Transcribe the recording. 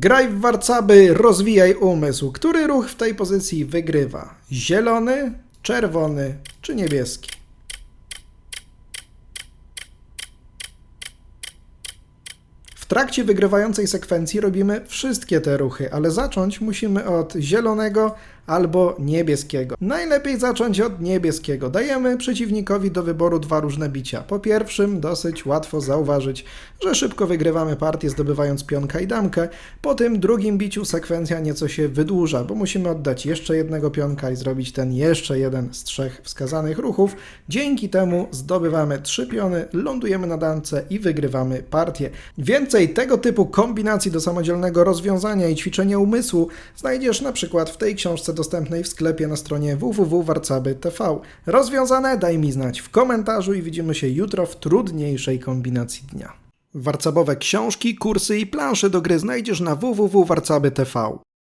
Graj w warcaby, rozwijaj umysł. Który ruch w tej pozycji wygrywa? Zielony, czerwony czy niebieski? Trakcie wygrywającej sekwencji robimy wszystkie te ruchy, ale zacząć musimy od zielonego albo niebieskiego. Najlepiej zacząć od niebieskiego. Dajemy przeciwnikowi do wyboru dwa różne bicia. Po pierwszym dosyć łatwo zauważyć, że szybko wygrywamy partię zdobywając pionka i damkę. Po tym drugim biciu sekwencja nieco się wydłuża, bo musimy oddać jeszcze jednego pionka i zrobić ten jeszcze jeden z trzech wskazanych ruchów. Dzięki temu zdobywamy trzy piony, lądujemy na damce i wygrywamy partię. Więcej tego typu kombinacji do samodzielnego rozwiązania i ćwiczenia umysłu znajdziesz na przykład w tej książce dostępnej w sklepie na stronie www.warcaby.tv. Rozwiązane daj mi znać w komentarzu i widzimy się jutro w trudniejszej kombinacji dnia. Warcabowe książki, kursy i plansze do gry znajdziesz na www.warcaby.tv.